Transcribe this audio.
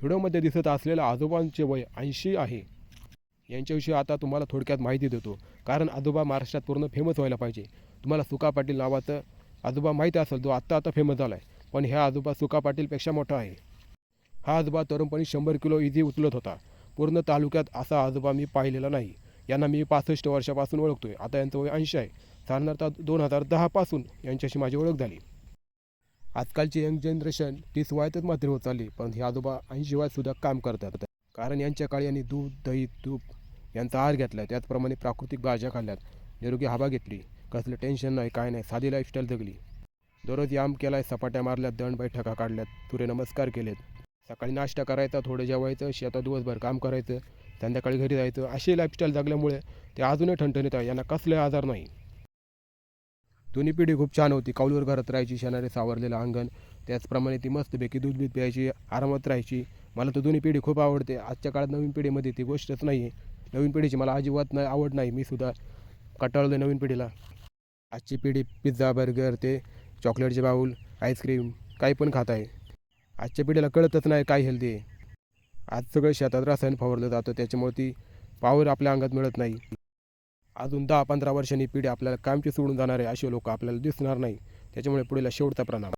व्हिडिओमध्ये दिसत असलेल्या आजोबांचे वय ऐंशी आहे. यांच्याविषयी आता तुम्हाला थोडक्यात माहिती देतो. कारण आजोबा महाराष्ट्रात पूर्ण फेमस व्हायला पाहिजे. तुम्हाला सुका पाटील नावाचं आजोबा माहीत असेल तो आत्ता आता फेमस झाला आहे पण ह्या आजोबा सुका पाटीलपेक्षा मोठा आहे. हा आजोबा तरुणपणी शंभर किलो इझी उचलत होता. पूर्ण तालुक्यात असा आजोबा मी पाहिलेला नाही. यांना मी पासष्ट वर्षापासून ओळखतो आहे आता यांचं वय ऐंशी आहे. साधारणतः दोन हजार दहापासून यांच्याशी माझी ओळख झाली. आजकालची यंग जनरेशन तीस वयातच मात्र होत चालली पण हे आजोबा ऐंशी वयातसुद्धा काम करतात. कारण यांच्या काळी यांनी दूध दही तूप यांचा आहार घेतला त्याचप्रमाणे प्राकृतिक भाज्या खाल्ल्यात. निरोगी हवा घेतली कसलं टेन्शन नाही काय नाही साधी लाईफस्टाईल जगली. दररोज याम केलाय सपाट्या मारल्यात दंड बैठका काढल्यात सूर्यनमस्कार केलेत. सकाळी नाश्ता करायचा थोडं जेवायचं शेतात दिवसभर काम करायचं संध्याकाळी घरी जायचं अशी लाईफस्टाईल जगल्यामुळे ते अजूनही ठणठणीत आहे यांना कसले आजार नाही. जुनी पिढी खूप छान होती. कौलवर घरात राहायची शेणारे सावरलेलं अंगण त्याचप्रमाणे ती मस्तपैकी दूध बीत प्यायची आरामात राहायची. मला तर जुनी पिढी खूप आवडते. आजच्या काळात नवीन पिढीमध्ये ती गोष्टच नाही आहे नवीन पिढीची मला अजिबात नाही आवड नाही. मी सुद्धा कटाळलं नवीन पिढीला. आजची पिढी पिझ्झा बर्गर ते चॉकलेटचे बाऊल आईस्क्रीम काही पण खात आहे. आजच्या पिढीला कळतच नाही काय हेल्दी आहे. आज सगळं शेतात रसायन फवारलं जातं. त्याच्यामुळे ती पावर आपल्या अंगात मिळत नाही. अजून दहा पंधरा वर्षांनी पिढी आपल्याला कामची सोडून जाणार आहे असे लोक आपल्याला दिसणार नाही. त्याच्यामुळे पुढील शेवटचा प्रणाम.